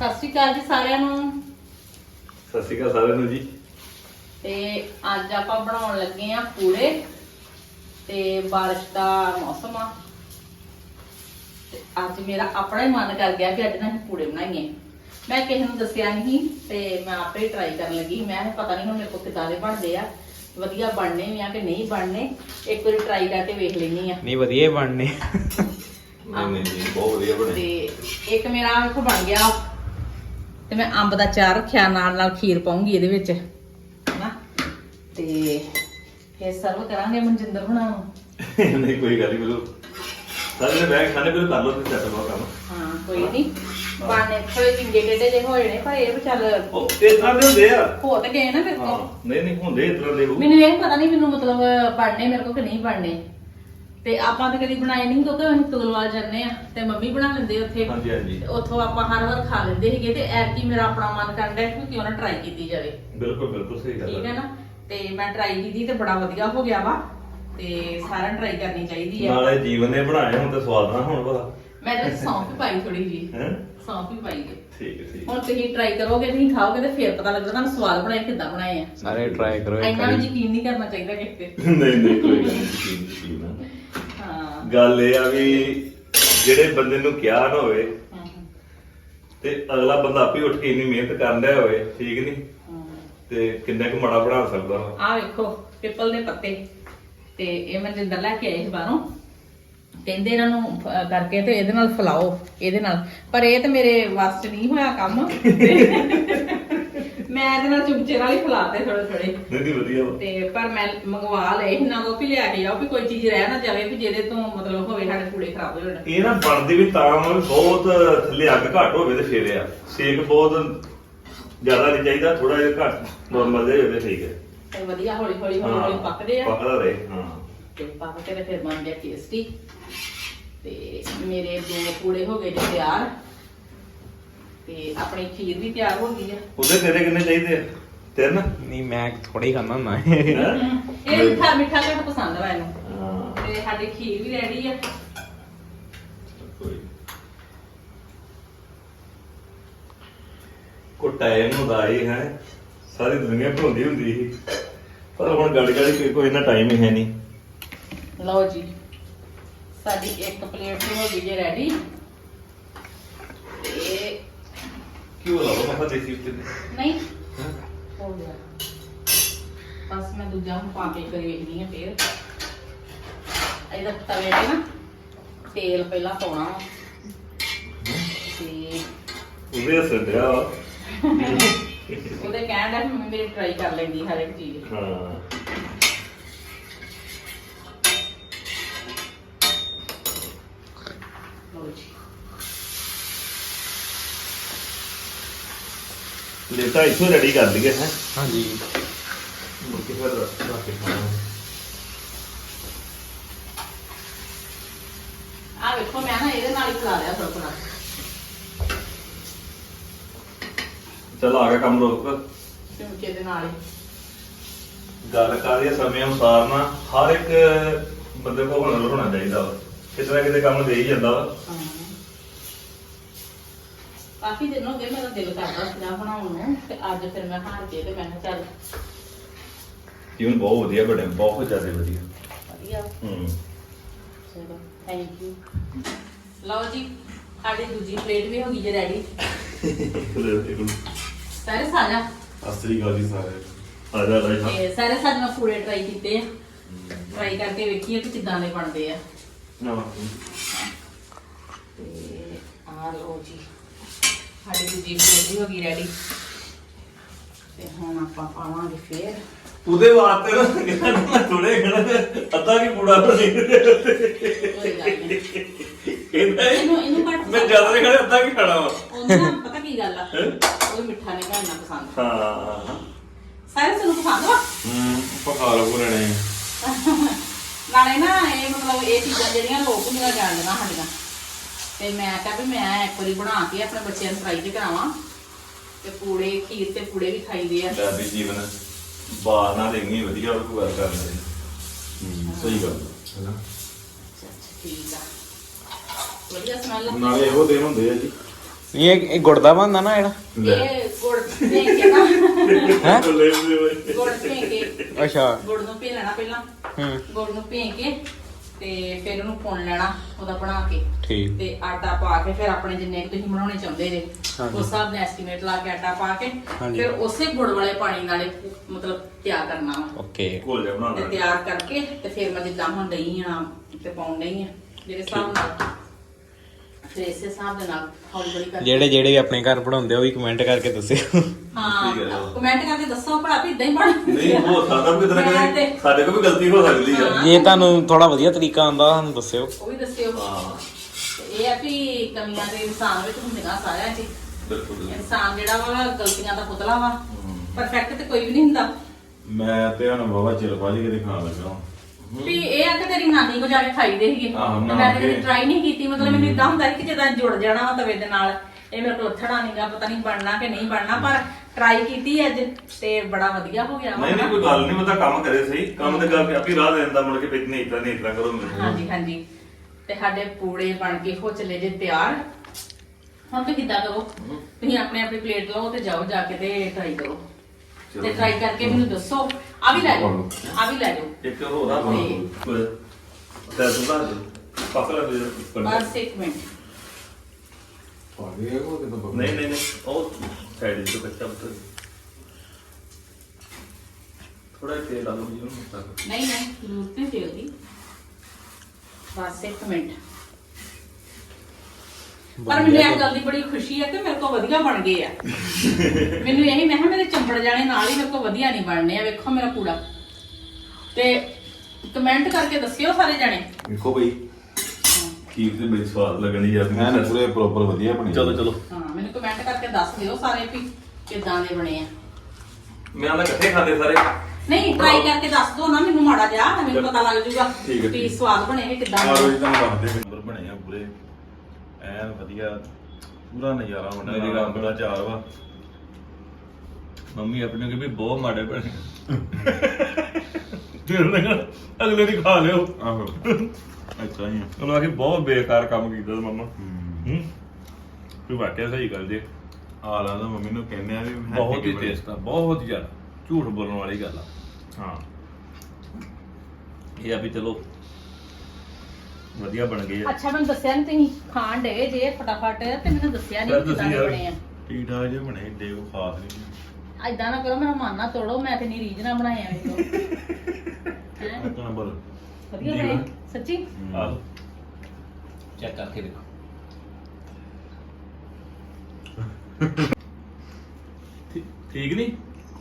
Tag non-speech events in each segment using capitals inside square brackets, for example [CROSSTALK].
ਸਤਿ ਸ਼੍ਰੀ ਅਕਾਲ ਜੀ ਸਾਰਿਆਂ ਨੂੰ। ਸਤਿ ਸ਼੍ਰੀ ਅਕਾਲ ਸਾਰਿਆਂ ਨੂੰ ਜੀ। ਤੇ ਅੱਜ ਆਪਾਂ ਬਣਾਉਣ ਲੱਗੇ ਆ ਪੂੜੇ ਤੇ ਬਾਰਿਸ਼ ਦਾ ਮੌਸਮ ਆ। ਤੇ ਅੱਜ ਮੇਰਾ ਆਪਣਾ ਹੀ ਮਨ ਕਰ ਗਿਆ ਕਿ ਅੱਜ ਨਾ ਪੂੜੇ ਬਣਾਈਏ। ਮੈਂ ਕਿਸੇ ਨੂੰ ਦੱਸਿਆ ਨਹੀਂ ਤੇ ਮੈਂ ਆਪੇ ਟਰਾਈ ਕਰਨ ਲੱਗੀ। ਮੈਂ ਪਤਾ ਨਹੀਂ ਹੁਣ ਮੇਰੇ ਕੋਲ ਕਿੱਦਾਂ ਦੇ ਬਣਦੇ ਆ। ਵਧੀਆ ਬਣਨੇ ਵੀ ਆ ਕਿ ਨਹੀਂ ਬਣਨੇ? ਇੱਕ ਵਾਰੀ ਟਰਾਈ ਕਰਕੇ ਵੇਖ ਲੈਣੀ ਆ। ਨਹੀਂ ਵਧੀਆ ਹੀ ਬਣਨੇ। ਨਹੀਂ ਨਹੀਂ ਜੀ ਬਹੁਤ ਵਧੀਆ ਬਣੇ। ਤੇ ਇੱਕ ਮੇਰਾ ਵੇਖੋ ਬਣ ਗਿਆ। ਤੇ ਮੈਂ ਅੰਬ ਦਾ ਚਾਰ ਰੱਖਿਆ ਨਾਲ ਨਾਲ ਖੀਰ ਪਾਉਂਗੀ ਇਹਦੇ ਵਿੱਚ। ਹਨਾ? ਤੇ ਫੇਰ ਸਰਵ ਕਰਾਂਗੇ ਮਨਜਿੰਦਰ ਹੁਣਾਂ ਨੂੰ। ਨਹੀਂ ਕੋਈ ਗੱਲ ਨਹੀਂ ਬਿਲਕੁਲ। ਸਾਰੇ ਬੈਗ ਖਾਣੇ ਬਿਲਕੁਲ ਕਰ ਲਓ ਤੁਸੀਂ ਸੈਟ ਹੋ ਕੰਮ। ਹਾਂ ਕੋਈ ਨਹੀਂ। ਬਾਣੇ ਥੋੜੇ ਚਿੰਗੇ ਟੇਡੇ ਜੇ ਹੋਏ ਨੇ ਪਰ ਇਹ ਵੀ ਚੱਲ ਉਹ ਇਸ ਤਰ੍ਹਾਂ ਦੇ ਹੁੰਦੇ ਆ। ਹੋ ਤਾਂ ਗਏ ਨਾ ਮੇਰੇ ਹਾਂ ਕੋਲ ਨਹੀਂ ਨਹੀਂ ਹੁੰਦੇ ਇਸ ਤਰ੍ਹਾਂ ਦੇ ਉਹ ਮੈਨੂੰ ਇਹ ਪਤਾ ਨਹੀਂ ਮੈਨੂੰ ਮਤਲਬ ਬਣਨੇ ਮੇਰੇ ਕੋਲ ਕਿ ਨਹੀਂ ਬਣਨੇ। ਤੇ ਆਪਾਂ ਤਾਂ ਕਦੀ ਬਣਾਏ ਨਹੀਂ ਕਿਉਂਕਿ ਅਸੀਂ ਤੁਗਲਵਾਲ ਜਾਂਦੇ ਆ। ਤੇ ਮੰਮੀ ਬਣਾ ਲੈਂਦੇ ਉੱਥੇ। ਹਾਂਜੀ ਹਾਂਜੀ। ਤੇ ਉੱਥੋਂ ਆਪਾਂ ਹਰ ਵਾਰ ਖਾ ਲੈਂਦੇ ਸੀਗੇ ਤੇ ਐਤਕੀ ਮੇਰਾ ਆਪਣਾ ਮਨ ਕਰਦਾ ਕਿ ਕਿਉਂ ਨਾ ਟਰਾਈ ਕੀਤੀ ਜਾਵੇ। ਬਿਲਕੁਲ ਬਿਲਕੁਲ ਸਹੀ ਗੱਲ ਠੀਕ ਹੈ ਨਾ? ਤੇ ਮੈਂ ਟਰਾਈ ਕੀਤੀ ਤੇ ਬੜਾ ਵਧੀਆ ਹੋ ਗਿਆ ਵਾ। ਤੇ ਸਾਰਿਆਂ ਟਰਾਈ ਕਰਨੀ ਚਾਹੀਦੀ ਆ। ਨਾਲੇ ਜੀਵਨ ਨੇ ਬਣਾਏ ਹੁਣ ਤੇ ਸਵਾਦ ਨਾ ਹੁਣ ਪਤਾ ਮੈਂ ਤੇ ਸੌਂਫ ਪਾਈ ਥੋੜੀ ਜੀ ਹੈ? ਸੌਂਫ ਵੀ ਪਾਈ ਹੈ। ਠੀਕ ਹੈ ਠੀਕ ਹੁਣ ਤੁਸੀਂ ਟਰਾਈ ਕਰੋਗੇ ਤੁਸੀਂ ਖਾਓਗੇ ਤੇ ਫਿਰ ਪਤਾ ਲੱਗਦਾ ਤੁਹਾਨੂੰ ਸਵਾਦ ਬਣਾਏ ਕਿੱਦਾਂ ਬਣਾਏ ਆ। ਸਾਰੇ ਟਰਾਈ ਕਰੋ ਇੱਕ ਇੰਨਾ ਵੀ ਵਾਰੀ। ਯਕੀਨ ਨਹੀਂ ਕਰਨਾ ਚਾਹੀਦਾ ਕਿਸੇ ਤੇ। [LAUGHS] ਨਹੀਂ ਨਹੀਂ ਕੋਈ ਗੱਲ ਨਹੀਂ ਯਕੀਨ- ਯਕੀਨ। ਆ। ਗੱਲ ਇਹ ਆ ਵੀ ਜਿਹੜੇ ਬੰਦੇ ਨੂੰ ਕਿਹਾ ਨਾ ਹੋਵੇ ਤੇ ਅਗਲਾ ਬੰਦਾ ਆਪੇ ਉੱਠ ਕੇ ਇੰਨੀ ਮਿਹਨਤ ਕਰਨ ਹੋਵੇ ਠੀਕ ਨਹੀਂ ਤੇ ਕਿੰਨਾ ਕੁ ਮਾੜਾ ਬਣਾ ਸਕਦਾ ਵਾ? ਆਹ ਵੇਖੋ ਪਿੱਪਲ ਦੇ ਪੱਤੇ। ਤੇ ਇਹ ਮੈਂ ਜਿੰਦਰ ਲੈ ਕੇ ਆਏ ਸੀ ਬਾਹਰੋਂ। ਕਹਿੰਦੇ ਇਹਨਾਂ ਨੂੰ ਅਹ, ਕਰਕੇ ਤੇ ਇਹਦੇ ਨਾਲ ਫਲਾਓ ਇਹਦੇ ਨਾਲ। ਪਰ ਇਹ ਤੇ ਮੇਰੇ ਵਾਸਤੇ ਨਹੀਂ ਹੋਇਆ ਕੰਮ। ਮੈਂ ਇਹਦੇ ਨਾਲ ਚੁੰਚੇ ਨਾਲ ਹੀ ਫਲਾਤੇ ਥੋੜੇ ਥੋੜੇ ਨਹੀਂ ਨਹੀਂ ਵਧੀਆ ਵਾ। ਤੇ ਪਰ ਮੈਂ ਮੰਗਵਾ ਲਏ ਇਹਨਾਂ ਕੋ ਵੀ ਲਿਆ ਕੇ ਜਾਓ ਵੀ ਕੋਈ ਚੀਜ਼ ਰਹਿ ਨਾ ਜਾਵੇ ਵੀ ਜਿਹਦੇ ਤੋਂ ਮਤਲਬ ਹੋਵੇ ਸਾਡੇ ਕੂੜੇ ਖਰਾਬ ਹੋ ਜਾਣ। ਇਹ ਨਾ ਬਣਦੀ ਵੀ ਤਾਂ ਵਾ ਵੀ ਬਹੁਤ ਥੱਲੇ ਅੱਗ ਘੱਟ ਹੋਵੇ ਤੇ ਫੇਰ ਆ। ਸੇਕ ਬਹੁਤ ਜ਼ਿਆਦਾ ਨਹੀਂ ਚਾਹੀਦਾ ਥੋੜਾ ਜਿਹਾ ਘੱਟ ਨਾਰਮਲ ਜਿਹਾ ਹੋਵੇ ਠੀਕ ਹੈ। ਤੇ ਵਧੀਆ ਹੌਲੀ ਹੌਲੀ ਹੌਲੀ ਹੌਲੀ ਪੱਕਦੇ ਆ। ਪੱਕਦਾ ਰਹੇ ਹਾਂ। ਤੇ ਪੱਕ ਕੇ ਤੇ ਫਿਰ ਬਣ ਗਿਆ ਟੇਸਟੀ ਤੇ ਮੇਰੇ ਦੋ ਪੂੜੇ ਹੋ ਗਏ ਜੀ ਤਿਆਰ। ਤੇ ਆਪਣੀ ਖੀਰ ਵੀ ਤਿਆਰ ਹੋ ਗਈ ਆ। ਉਹਦੇ ਤੇਰੇ ਕਿੰਨੇ ਚਾਹੀਦੇ ਆ? ਤਿੰਨ? ਨਹੀਂ ਮੈਂ ਥੋੜਾ ਹੀ ਖਾਣਾ ਹੁੰਦਾ। ਹੈਂ? ਇਹ ਮਿੱਠਾ ਮਿੱਠਾ ਘੱਟ ਪਸੰਦ ਵਾ ਇਹਨੂੰ। ਹਾਂ। ਤੇ ਸਾਡੀ ਖੀਰ ਵੀ ਰੈਡੀ ਆ। ਕੋਈ ਕੋ ਟਾਈਮ ਹੁੰਦਾ ਹੀ ਹੈ। ਸਾਰੀ ਦੁਨੀਆ ਭੁੰਦੀ ਹੁੰਦੀ ਸੀ। ਪਰ ਹੁਣ ਗੱਲ ਕਿ ਕੋਈ ਨਾ ਟਾਈਮ ਹੀ ਹੈ ਨਹੀਂ। ਲਓ ਜੀ। ਸਾਡੀ ਇੱਕ ਪਲੇਟ ਹੋ ਗਈ ਜੇ ਰੈਡੀ ਤੇ ਕਿਉਂ ਲਾਓ ਮੈਂ ਦੇਖੀ ਉੱਤੇ ਨਹੀਂ ਹੋ ਗਿਆ ਬਸ ਮੈਂ ਦੂਜਾ ਹੁਣ ਪਾ ਕੇ ਕਰੀ ਵੇਖਦੀ ਆ ਫੇਰ ਇਹਦਾ ਤਵੇ ਤੇ ਨਾ ਤੇਲ ਪਹਿਲਾਂ ਪਾਉਣਾ ਵਾ। ਤੇ ਉਹਦੇ ਡਿਆ ਵਾ। ਉਹਦੇ ਕਹਿਣ ਦਾ ਮੰਮੀ ਮੇਰੀ ਟਰਾਈ ਕਰ ਲੈਂਦੀ ਹਰ ਇੱਕ ਚੀਜ਼ ਹਾਂ ਲਓ ਜੀ ਲੇਟਾ ਇੱਥੋਂ ਰੈਡੀ ਕਰ ਲਈਏ ਹੈ। ਹਾਂਜੀ। ਮੁੱਕੇ ਫਿਰ ਰੱਖ ਕੇ ਖਾਣਾ ਆ ਵੇਖੋ ਮੈਂ ਨਾ ਇਹਦੇ ਨਾਲ ਹੀ ਖਿਲਾ ਲਿਆ ਥੋੜਾ ਚਲ ਆ ਗਿਆ ਕੰਮ ਰੋਕ। ਚਮਚੇ ਦੇ ਨਾਲ ਹੀ। ਗੱਲ ਕਰੀਏ ਸਮੇਂ ਅਨੁਸਾਰ ਨਾ ਹਰ ਇੱਕ ਬੰਦੇ ਕੋਲ ਹੁਨਰ ਹੋਣਾ ਚਾਹੀਦਾ ਵਾ। ਕਿਤੇ ਨਾ ਕਿਤੇ ਕੰਮ ਦੇ ਹੀ ਜਾਂਦਾ ਵਾ। ਹਾਂ। ਕਾਫੀ ਦਿਨ ਹੋ ਗਏ ਮੇਰਾ ਦਿਲ ਕਰਦਾ ਸੀ ਬਣਾਉਣ ਨੂੰ ਤੇ ਅੱਜ ਫਿਰ ਮੈਂ ਹਾਰ ਕੇ ਤੇ ਮੈਂ ਕਿਹਾ ਚੱਲ ਜੀਵਨ ਬਹੁਤ ਵਧੀਆ ਬਣੇ ਬਹੁਤ ਜ਼ਿਆਦਾ ਵਧੀਆ। ਵਧੀਆ। ਹੂੰ। ਚਲੋ ਥੈਂਕ ਯੂ ਲਓ ਜੀ ਸਾਡੀ ਦੂਜੀ ਪਲੇਟ ਵੀ ਹੋ ਗਈ ਜੇ ਰੈਡੀ ਸਾਰੇ ਸਾਜਾ ਅਸਲੀ ਗੱਲ ਹੀ ਸਾਰੇ। ਆ ਜਾ ਰਾਈ ਤੇ ਸਾਰੇ ਸਾਜਾ ਮੈਂ ਪੂਰੇ ਟਰਾਈ ਕੀਤੇ ਆ। ਟਰਾਈ ਕਰਕੇ ਵੇਖੀਏ ਕਿ ਕਿਦਾਂ ਦੇ ਬਣਦੇ ਆ। ਨਾ ਤੇ ਆ ਲਓ ਜੀ। ਸਾਡੀ ਦੂਜੀ ਪਲੇਟ ਵੀ ਹੋ ਗਈ ਰੈਡੀ ਤੇ ਹੁਣ ਆਪਾਂ ਪਾਵਾਂਗੇ ਫੇਰ। ਉਹਦੇ ਵਾਸਤੇ ਨਾ ਕਹਿੰਦਾ ਥੋੜੇ ਖੜਾ ਅੱਧਾ ਕੀ ਪੂੜਾ ਕੋਈ ਗੱਲ ਨਹੀਂ। ਕਹਿੰਦਾ ਇਹ, ਇਹਨੂੰ ਇਹਨੂੰ ਘੱਟ ਮੈਂ ਜ਼ਿਆਦਾ ਨਹੀਂ ਖੜਾ ਅੱਧਾ ਕੀ ਖਾਣਾ ਵਾ। ਉਹਨੂੰ ਨਾ ਪਤਾ ਕੀ ਗੱਲ ਆ? ਉਹ ਮਿੱਠਾ ਨਹੀਂ ਕਰਨਾ ਪਸੰਦ। ਹਾਂ। ਸਾਰੇ ਸਾਨੂੰ ਪਸੰਦ ਵਾ? ਹੂੰ ਪਕਾ ਲਓ ਪੁਰਾਣੇ ਨਾਲੇ ਨਾ ਇਹ ਮਤਲਬ ਇਹ ਚੀਜ਼ਾਂ ਜਿਹੜੀਆਂ ਲੋਕ ਹੁੰਦੀਆਂ ਜਾਣਦੀਆਂ ਸਾਡੀਆਂ। ਤੇ ਮੈਂ ਕਿਹਾ ਵੀ ਮੈਂ ਇੱਕ ਵਾਰੀ ਬਣਾ ਕੇ ਆਪਣੇ ਬੱਚਿਆਂ ਨੂੰ ਟਰਾਈ ਤੇ ਕਰਾਵਾਂ। ਤੇ ਪੂੜੇ ਖੀਰ ਤੇ ਪੂੜੇ ਵੀ ਖਾਈਦੇ ਆ। ਦਾਦੀ ਜੀਵਨ ਬਾਹਰ ਨਾਲ ਇੰਨੀ ਵਧੀਆ ਉਹ ਗੱਲ ਕਰ ਰਹੇ ਸਹੀ ਗੱਲ ਹੈ। ਨਾ ਅੱਛਾ ਅੱਛਾ ਠੀਕ ਆ। ਵਧੀਆ ਸਮੈਲ ਨਾਲੇ ਇਹੋ ਦਿਨ ਹੁੰਦੇ ਆ ਜੀ। ਇਹ ਇਹ ਗੁੜ ਦਾ ਬਣਦਾ ਨਾ ਜਿਹੜਾ? ਇਹ ਗੁੜ ਭੇ ਕੇ ਨਾ। ਹੈ? ਗੁੜ ਭੇ ਕੇ। ਅੱਛਾ। ਗੁੜ ਨੂੰ ਭੇ ਲੈਣਾ ਪਹਿਲਾਂ। ਹੂੰ। ਗੁੜ ਨੂੰ ਭੇ ਕੇ। ਤੇ ਫਿਰ ਉਹਨੂੰ ਪੁਣ ਲੈਣਾ ਉਹਦਾ ਬਣਾ ਕੇ। ਠੀਕ। ਤੇ ਆਟਾ ਪਾ ਕੇ ਫਿਰ ਆਪਣੇ ਜਿੰਨੇ ਕੁ ਤੁਸੀਂ ਬਣਾਉਣੇ ਚਾਹੁੰਦੇ ਜੇ ਹਾਂਜੀ। ਉਸ ਹਿਸਾਬ ਨਾਲ ਐਸਟੀਮੇਟ ਲਾ ਕੇ ਆਟਾ ਪਾ ਕੇ ਹਾਂਜੀ। ਫਿਰ ਉਸੇ ਗੁੜ ਵਾਲੇ ਪਾਣੀ ਨਾਲੇ ਮਤਲਬ ਤਿਆਰ ਕਰਨਾ ਵਾ। ਓਕੇ। ਘੋਲ ਜਾ ਬਣਾ ਤੇ ਤਿਆਰ ਕਰਕੇ ਤੇ ਫਿਰ ਮੈਂ ਜਿੱਦਾਂ ਹੁਣ ਡਈ ਆ ਤੇ ਪਾਉਣ ਡਈ ਆ ਜਿਹੜੇ ਹਿਸਾਬ ਨਾਲ। ਫਿਰ ਇਸੇ ਹਿਸਾਬ ਦੇ ਨਾਲ ਹੌਲੀ ਹੌਲੀ ਕਰਕੇ ਜਿਹੜੇ ਜਿਹੜੇ ਵੀ ਆਪਣੇ ਘਰ ਪੜਾਉਂਦੇ ਉਹ ਵੀ ਕਮੈਂਟ ਕਰਕੇ ਦੱਸਿਓ। ਹਾਂ ਠੀਕ ਹੈ। ਕਮੈਂਟ ਕਰਕੇ ਦੱਸੋ ਭਲਾ ਵੀ ਇਦਾਂ ਹੀ ਬਣ ਨਹੀਂ ਹੋ ਸਕਦਾ ਵੀ ਕਿਤੇ ਨਾ ਮੈਂ ਕਿਤੇ ਤੇ- ਸਾਡੇ ਕੋਲ ਵੀ ਗਲਤੀ ਹੋ ਸਕਦੀ ਆ। ਹਾਂ। ਜੇ ਤੁਹਾਨੂੰ ਥੋੜਾ ਵਧੀਆ ਤਰੀਕਾ ਆਉਂਦਾ ਸਾਨੂੰ ਦੱਸਿਓ। ਉਹ ਵੀ ਦੱਸਿਓ। ਹਾਂ ਤੇ ਇਹ ਆ ਵੀ ਕਮੀਆਂ ਦੇ ਇਨਸਾਨ ਵਿੱਚ ਹੁੰਦੀਆਂ ਸਾਰਿਆਂ 'ਚ ਹੀ। ਬਿਲਕੁਲ ਇਨਸਾਨ ਜਿਹੜਾ ਵਾ ਗਲਤੀਆਂ ਦਾ ਪੁਤਲਾ ਵਾ। ਪਰਫੈਕਟ ਤੇ ਕੋਈ ਵੀ ਨਹੀਂ ਹੁੰਦਾ। ਮੈਂ ਤੇ ਹੁਣ ਬਾਬਾ ਚਿਰ ਬਾਜੀ ਕਿਤੇ ਖਾਣ ਲੱਗਾ ਵੀ। ਇਹ ਆ ਕਿ ਤੇਰੀ ਨਾਨੀ ਕੋ ਜਾ ਕੇ ਖਾਈ ਦੇ ਸੀਗੇ। ਆਹੋ, ਤੇ ਮੈਂ ਤੇ ਕਦੀ। ਟਰਾਈ ਨਹੀਂ ਕੀਤੀ ਮਤਲਬ ਮੈਨੂੰ ਇਦਾਂ ਹੁੰਦਾ ਸੀ ਕਿ ਜਦੋਂ ਜੁੜ ਜਾਣਾ ਵਾ ਤਵੇ ਦੇ ਨਾਲ ਇਹ ਮੇਰੇ ਕੋਲ ਉੱਠਣਾ ਨਹੀਂਗਾ ਪਤਾ ਨਹੀਂ ਬਣਨਾ ਕਿ ਨਹੀਂ ਬਣਨਾ ਪਰ ਟਰਾਈ ਕੀਤੀ ਅੱਜ ਤੇ ਬੜਾ ਵਧੀਆ ਹੋ ਗਿਆ ਵਾ। ਨਹੀਂ ਨਹੀਂ ਕੋਈ ਗੱਲ ਨਹੀਂ ਬੰਦਾ ਕੰਮ ਕਰੇ ਸਹੀ ਕੰਮ ਤੇ ਗੱਲ ਆਪੀ ਰਾਹ ਦੇ ਦਿੰਦਾ ਮੁੜ ਕੇ ਵਿੱਚ ਨਹੀਂ ਇਤਰਾ ਨਹੀਂ ਇਤਰਾ ਕਰੋ ਮੈਨੂੰ। ਹਾਂਜੀ ਹਾਂਜੀ। ਤੇ ਸਾਡੇ ਪੂੜੇ ਬਣ ਕੇ ਹੋ ਚੱਲੇ ਜੇ ਤਿਆਰ। ਹੁਣ ਤੁਸੀਂ ਕਿੱਦਾਂ ਕਰੋ? ਤੁਸੀਂ ਆਪਣੇ ਆਪਣੀ ਪਲੇਟ ਲਓ ਤੇ ਜਾਓ ਜਾ ਕੇ ਤੇ ਟਰਾਈ ਕਰੋ। ਚਲੋ। ਤੇ ਟਰਾਈ ਕਰਕੇ ਮੈਨੂੰ ਦੱਸੋ ਆ ਵੀ ਲੈ ਜਾਓ ਆ ਵੀ ਲੈ ਜਾਓ। ਇੱਕ ਹੋਰ ਆ ਤੇ- ਕੋਈ ਤੇ ਸੁਣਾ ਦੇ ਪਕੜ ਲੈ ਬਸ ਇੱਕ ਮਿੰਟ। ਪਾ ਗਿਆ ਉਹ ਤੇ ਬਾਬਾ ਨਹੀਂ ਨਹੀਂ ਨਹੀਂ ਉਹ ਸਾਈਡ ਤੋਂ ਕੱਚਾ ਬਤਰ ਥੋੜਾ ਜਿਹਾ ਤੇਲ ਲਾ ਲਓ ਜੀ ਉਹਨੂੰ ਤੱਕ ਨਹੀਂ ਨਹੀਂ ਜ਼ਰੂਰਤ ਨਹੀਂ ਤੇਲ ਦੀ। ਬਸ ਇੱਕ ਮਿੰਟ। ਪਰ ਮੈਨੂੰ ਇਹ ਗੱਲ ਦੀ ਬੜੀ ਖੁਸ਼ੀ ਹੈ ਕਿ ਮੇਰੇ ਕੋਲ ਵਧੀਆ ਬਣ ਗਏ ਆ। ਮੈਨੂੰ ਇਹੀ ਮੈਂ ਕਿਹਾ ਮੇਰੇ ਚੰਬੜ ਜਾਣੇ ਨਾਲ ਹੀ ਮੇਰੇ ਕੋਲ ਵਧੀਆ ਨਹੀਂ ਬਣਨੇ ਆ। ਵੇਖੋ ਮੇਰਾ ਪੂੜਾ ਤੇ ਕਮੈਂਟ ਕਰਕੇ ਦੱਸਿਓ ਸਾਰੇ ਜਣੇ। ਵੇਖੋ ਬਈ ਖੀਰ ਤੇ ਬੜੀ ਸਵਾਦ ਲੱਗਣੀ ਯਾਰ ਮੈਂ ਨਾ ਪੂਰੇ ਪ੍ਰੋਪਰ ਵਧੀਆ ਬਣੀ ਚਲੋ ਚਲੋ। ਹਾਂ ਮੈਨੂੰ ਕਮੈਂਟ ਕਰਕੇ ਦੱਸ ਦਿਓ ਸਾਰੇ ਵੀ ਕਿਦਾਂ ਦੇ ਬਣੇ ਆ। ਮੈਂ ਆਂਦਾ ਇਕੱਠੇ ਖਾਂਦੇ ਸਾਰੇ। ਨਹੀਂ ਟਰਾਈ ਕਰਕੇ ਦੱਸ ਦਿਓ ਨਾ ਮੈਨੂੰ ਮਾੜਾ ਜਿਹਾ ਤਾਂ ਮੈਨੂੰ ਪਤਾ ਲੱਗ ਜਾਊਗਾ ਠੀਕ ਹੈ, ਵੀ ਠੀਕ। ਸਵਾਦ ਬਣੇ ਕਿਦਾਂ ਤੁਹਾਨੂੰ ਦੱਸਦੇ ਨੰਬਰ ਬਣੇ ਆ ਪੂਰੇ। ਐਨ ਵਧੀਆ ਪੂਰਾ ਨਜ਼ਾਰਾ ਹੁੰਦਾ ਨਜ਼ਾਰਾ ਜਿਹੜਾ ਅੰਬ ਦਾ ਚਾਰ ਵਾ। ਮੰਮੀ ਆਪਣੇ ਕੇ ਵੀ ਬਹੁਤ ਮਾੜੇ ਬਣੇ। ਫਿਰ ਲਗਾ ਅਗਲੇ ਦੀ ਖਾ ਲਿਓ। ਆਹੋ। ਅੱਛਾ ਹੀ ਆ। ਉਹਨੂੰ ਆਖੀ ਬਹੁਤ ਬੇਕਾਰ ਕੰਮ ਕੀਤਾ ਤੂੰ ਮੰਮਾ। ਹੂੰ। ਹੂੰ। ਤੂੰ ਵਾਕਿਆ ਸਹੀ ਗੱਲ ਜੇ। ਆ ਲਾ ਤਾਂ ਮੰਮੀ ਨੂੰ ਕਹਿੰਦੇ ਆ ਵੀ ਹੈ ਬਹੁਤ ਹੀ ਕਿ ਬੜੇ- ਟੇਸਟ ਆ ਬਹੁਤ ਜ਼ਿਆਦਾ ਝੂਠ ਬੋਲਣ ਵਾਲੀ ਗੱਲ ਆ। ਹਾਂ। ਇਹ ਆ ਵੀ ਚਲੋ ਵਧੀਆ ਬਣ ਗਏ ਆ। ਅੱਛਾ ਮੈਨੂੰ ਦੱਸਿਆ ਨਹੀਂ ਤੁਸੀਂ ਖਾਣ ਡੇ ਜੇ ਫਟਾਫਟ ਤੇ ਮੈਨੂੰ ਦੱਸਿਆ ਨਹੀਂ ਕਿਦਾਂ ਦੇ ਬਣੇ ਆ। ਠੀਕ ਠਾਕ ਜੇ ਬਣੇ ਏਡੇ ਕੋ ਖਾਸ ਨਹੀਂ ਐਦਾਂ ਨਾ ਕਰੋ ਮੇਰਾ ਮਨ ਨਾ ਤੋੜੋ ਮੈਂ ਤੇ ਨਹੀਂ ਰੀਝ ਨਾ ਬਣਾਏ ਆ ਵੇਖੋ [LAUGHS] ਹੈਂ? ਇੱਕ ਨੰਬਰ। ਵਧੀਆ। ਬਣੇ ਸੱਚੀ? ਆ ਲਓ ਚੈੱਕ ਕਰਕੇ ਦੇਖੋ। [LAUGHS] ਠੀਕ ਨਹੀਂ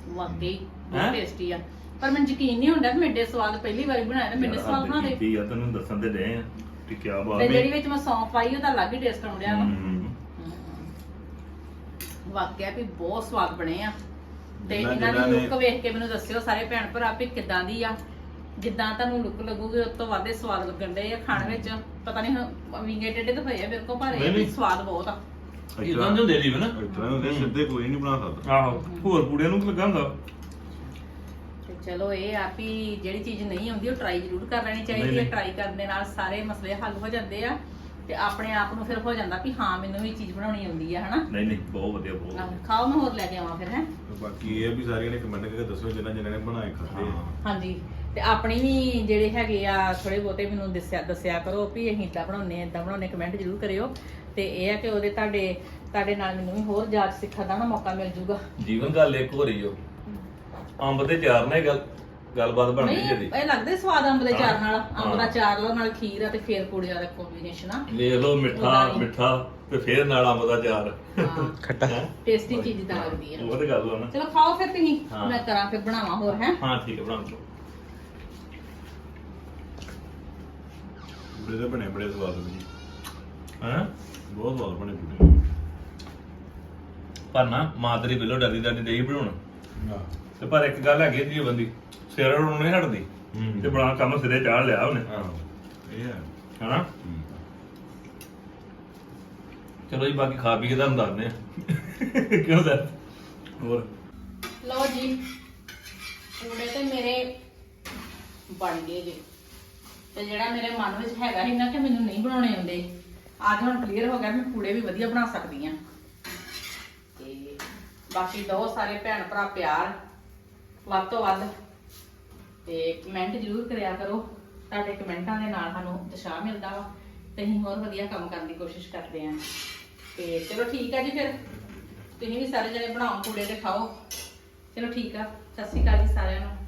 ਵਾਕਈ ਹੈਂ? ਬਹੁਤ ਟੇਸਟੀ ਆ। ਪਰ ਮੈਨੂੰ ਯਕੀਨ ਨਹੀਂ ਹੁੰਦਾ ਕਿ ਮੇਡੇ ਸਵਾਦ ਪਹਿਲੀ ਵਾਰੀ ਬਣਾਇਆ ਤੇ ਮੇਡੇ ਸਵਾਦ ਬਣਾ ਦੇ। ਕੀ ਆ ਤੈਨੂੰ ਦੱਸਣ ਤੇ ਦੇ ਆ ਕਿ ਕੀ ਬਾਤ ਤੇ ਹੈ ਜਿਹੜੀ ਵਿੱਚ ਮੈਂ ਸੌਂਫ ਪਾਈ ਉਹਦਾ ਅਲੱਗ ਹੀ ਟੇਸਟ ਆਉਂਦਿਆ ਵਾ। ਹੂੰ। ਵਾਕਿਆ ਵੀ ਬਹੁਤ ਸਵਾਦ ਬਣੇ ਆ। ਤੇ ਜਿਨ੍ਹਾਂ- ਇਹਨਾਂ ਦੀ ਜਿਨ੍ਹਾਂ ਨੇ- ਲੁੱਕ ਵੇਖ ਕੇ ਮੈਨੂੰ ਦੱਸਿਓ ਸਾਰੇ ਭੈਣ ਭਰਾ ਵੀ ਕਿਦਾਂ ਦੀ ਆ। ਜਿੱਦਾਂ ਤੁਹਾਨੂੰ ਲੁੱਕ ਲੱਗੂਗੀ ਉਸ ਤੋਂ ਵੱਧ ਸਵਾਦ ਲੱਗਣ ਦੇ ਆ ਖਾਣ ਵਿੱਚ। ਪਤਾ ਨਹੀਂ ਵਿੰਗੇ ਟੇਡੇ ਤਾਂ ਹੋਏ ਆ ਮੇਰੇ ਕੋਲ ਪਰ ਨਹੀਂ, ਵੀ ਨਹੀਂ। ਸਵਾਦ ਬਹੁਤ ਆ। ਇਦਾਂ ਦੇ ਹੁੰਦੇ ਨਹੀਂ ਨਾ। ਇਤਨਾ ਹੁੰਦੇ ਸਿੱਧੇ ਕੋਈ ਨਹੀਂ ਬਣਾ ਸਕਦਾ। ਆਹੋ। ਹੋਰ ਪੂੜਿਆਂ ਨੂੰ ਕੀ ਲੱਗਾ ਹੁੰਦਾ। ਚਲੋ ਇਹ ਆ ਵੀ ਜਿਹੜੀ ਚੀਜ਼ ਨਹੀਂ ਆਉਂਦੀ ਉਹ ਟਰਾਈ ਜ਼ਰੂਰ ਕਰ ਲੈਣੀ ਚਾਹੀਦੀ ਹੈ ਨਹੀਂ। ਟਰਾਈ ਕਰਨ ਦੇ ਨਾਲ ਸਾਰੇ ਮਸਲੇ ਹੱਲ ਹੋ ਜਾਂਦੇ ਆ ਤੇ ਆਪਣੇ ਆਪ ਨੂੰ ਫਿਰ ਹੋ ਜਾਂਦਾ ਵੀ ਹਾਂ ਮੈਨੂੰ ਵੀ ਚੀਜ਼ ਬਣਾਉਣੀ ਆਉਂਦੀ ਆ ਹਨਾ? ਨਹੀਂ ਨਹੀਂ ਬਹੁਤ ਵਧੀਆ ਬਹੁਤ ਆਹੋ, ਵਧੀਆ। ਖਾਓ ਮੈਂ ਹੋਰ ਲੈ ਕੇ ਆਵਾਂ ਫਿਰ ਹੈ? ਬਾਕੀ ਇਹ ਆ ਵੀ ਸਾਰਿਆਂ ਨੇ ਕਮੈਂਟ ਕਰਕੇ ਦੱਸੋ ਜਿਨ੍ਹਾਂ ਜਿਨ੍ਹਾਂ ਨੇ ਬਣਾਏ ਖਾਦੇ ਆ। ਹਾਂਜੀ ਤੇ ਆਪਣੀ ਵੀ ਜਿਹੜੇ ਹੈਗੇ ਆ ਥੋੜੇ ਬਹੁਤੇ ਮੈਨੂੰ ਦੱਸਿਆ ਦੱਸਿਆ ਕਰੋ ਵੀ ਅਸੀਂ ਇਦਾਂ ਬਣਾਉਨੇ ਇਦਾਂ ਬਣਾਉਨੇ ਕਮੈਂਟ ਜ਼ਰੂਰ ਕਰਿਓ। ਤੇ ਇਹ ਆ ਕਿ ਉਹਦੇ ਤੁਹਾਡੇ ਤੁਹਾਡੇ ਨਾਲ ਮੈਨੂੰ ਵੀ ਹੋਰ ਜਾਂਚ ਸਿੱਖਣ ਦਾ ਨਾ ਮੌਕਾ ਮਿਲ ਜੂਗਾ। ਜੀਵਨ ਗੱਲ ਇੱਕ ਹੋ ਰਹੀ ਓ। ਅੰਬ ਤੇ ਚਾਰ ਨਾਲ ਹੀ ਗੱਲ ਗੱਲਬਾਤ ਬਣਦੀ ਨਹੀਂ ਇਹ ਲੱਗਦਾ ਸਵਾਦ ਅੰਬ ਦੇ ਚਾਰ ਨਾਲ। ਅੰਬ ਦਾ ਚਾਰ ਲਓ ਨਾਲ ਖੀਰ ਆ ਤੇ ਫੇਰ ਪੂੜੀਆਂ ਦਾ ਕੰਬੀਨੇਸ਼ਨ ਆ। ਵੇਖ ਲਓ ਮਿੱਠਾ। ਮਿੱਠਾ ਤੇ ਫੇਰ ਨਾਲ ਅੰਬ ਦਾ ਚਾਰ। ਹਾਂ। ਖੱਟਾ? ਟੇਸਟੀ ਚੀਜ਼ ਤਾਂ ਲੱਗਦੀ ਆ। ਉਹ ਤੇ ਗੱਲ ਹੋ ਨਾ। ਚਲੋ ਖਾਓ ਫਿਰ ਤੁਸੀਂ। ਹਾਂ। ਮੈਂ ਕਰਾਂ ਫਿਰ ਬਣਾਵਾਂ ਹੋਰ ਹੈ? ਹਾਂ ਠੀਕ ਹੈ ਬਣਾ ਲਓ। ਪੂਰੇ ਦੇ ਬਣੇ ਬੜੇ ਸਵਾਦ ਜੀ ਹਾਂ? ਬਹੁਤ ਸਵਾਦ ਬਣੇ ਪੂਰੇ ਪਰ ਨਾ ਮਾਦਰੀ ਬਿੱਲੋ ਡਰਦੀ ਡਰਦੀ ਦੇਈ ਬਣਾਉਣ। ਹਾਂ ਤੇ ਪਰ ਇੱਕ ਗੱਲ ਹੈਗੀ ਜੀ ਬੰਦੀ ਸਿਰ ਨੂੰ ਨਹੀਂ ਹਟਦੀ ਹੂੰ। ਤੇ ਬਣਾ ਕੰਮ ਸਿਰੇ ਚਾੜ ਲਿਆ ਉਹਨੇ। ਹਾਂ ਇਹ ਹੈ। ਹਨਾ? ਹੂੰ। ਚਲੋ ਜੀ ਬਾਕੀ ਖਾ ਪੀ ਕੇ ਤੁਹਾਨੂੰ ਦੱਸਦੇ ਆ ਕਿਉਂ ਸਰ? ਹੋਰ? ਲਓ ਜੀ ਪੂੜੇ ਤੇ ਮੇਰੇ ਬਣ ਗਏ ਜੀ। ਤੇ ਜਿਹੜਾ ਮੇਰੇ ਮਨ ਵਿੱਚ ਹੈਗਾ ਸੀ ਨਾ ਕਿ ਮੈਨੂੰ ਨਹੀਂ ਬਣਾਉਣੇ ਆਉਂਦੇ ਅੱਜ ਹੁਣ ਕਲੀਅਰ ਹੋ ਗਿਆ ਮੈਂ ਪੂੜੇ ਵੀ ਵਧੀਆ ਬਣਾ ਸਕਦੀ ਆ ਬਾਕੀ ਦੋ ਸਾਰੇ ਭੈਣ ਭਰਾ ਪਿਆਰ ਵੱਧ ਤੋਂ ਵੱਧ। ਤੇ ਕਮੈਂਟ ਜ਼ਰੂਰ ਕਰਿਆ ਕਰੋ। ਤੁਹਾਡੇ ਕਮੈਂਟਾਂ ਦੇ ਨਾਲ ਸਾਨੂੰ ਉਤਸ਼ਾਹ ਮਿਲਦਾ ਵਾ। ਤੇ ਅਸੀਂ ਹੋਰ ਵਧੀਆ ਕੰਮ ਕਰਨ ਦੀ ਕੋਸ਼ਿਸ਼ ਕਰਦੇ ਆਂ। ਤੇ ਚਲੋ ਠੀਕ ਆ ਜੀ ਫਿਰ। ਤੁਸੀਂ ਵੀ ਸਾਰੇ ਜਣੇ ਬਣਾਓ ਕੂੜੇ ਤੇ ਖਾਓ। ਚਲੋ ਠੀਕ ਆ। ਸਤਿ ਸ਼੍ਰੀ ਅਕਾਲ ਜੀ ਸਾਰਿਆਂ ਨੂੰ।